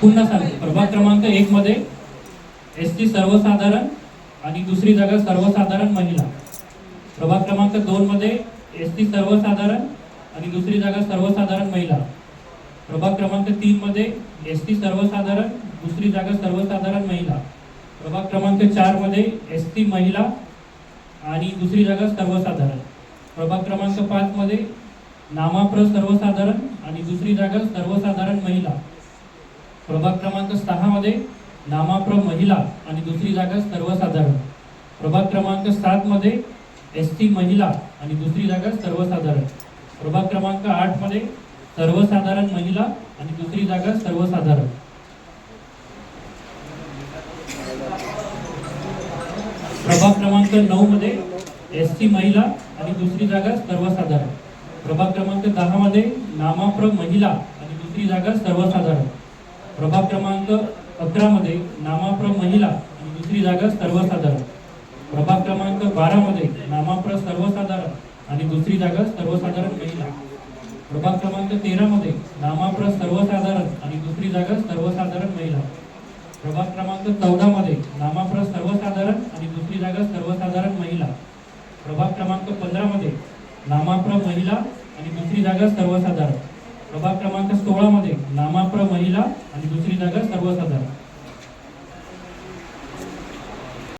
पुन्हा. सांगतो. प्रभाग क्रमांक एक मध्ये एस टी सर्वसाधारण आणि दुसरी जागा सर्वसाधारण महिला. प्रभाग क्रमांक दोन मध्ये एस टी सर्वसाधारण आणि दुसरी जागा सर्वसाधारण महिला. प्रभाग क्रमांक तीन मध्ये एस टी सर्वसाधारण दुसरी जागा सर्वसाधारण महिला. प्रभाग क्रमांक चारमध्ये एस टी महिला आणि दुसरी जागा सर्वसाधारण. प्रभाग क्रमांक पाच मध्ये नामाप्र सर्वसाधारण आणि दुसरी जागा सर्वसाधारण महिला. प्रभाग क्रमांक सहामध्ये नामाप्र महिला आणि दुसरी जागा सर्वसाधारण. प्रभाग क्रमांक सातमध्ये एस टी महिला आणि दुसरी जागा सर्वसाधारण. प्रभाग क्रमांक आठमध्ये सर्वसाधारण महिला आणि दुसरी जागा सर्वसाधारण. प्रभाग क्रमांक नऊमध्ये एस टी महिला आणि दुसरी जागा सर्वसाधारण. प्रभाग क्रमांक दहा मध्ये नामाप्र महिला आणि दुसरी जागा सर्वसाधारण. प्रभाग क्रमांक अकरा मध्ये नामाप्र महिला आणि दुसरी जागा सर्वसाधारण. प्रभाग क्रमांक बारा मध्ये नामाप्र सर्वसाधारण आणि दुसरी जागा सर्वसाधारण महिला. प्रभाग क्रमांक तेरा मध्ये नामाप्र सर्वसाधारण आणि दुसरी जागा सर्वसाधारण महिला. प्रभाग क्रमांक चौदा मध्ये नामाप्र सर्वसाधारण आणि दुसरी जागा सर्वसाधारण महिला. प्रभाग क्रमांक पंधरा मध्ये नामाप्र महिला आणि दुसरी जागा सर्वसाधारण. प्रभाग क्रमांक सोळामध्ये नामाप्र महिला आणि दुसरी जागा सर्वसाधारण.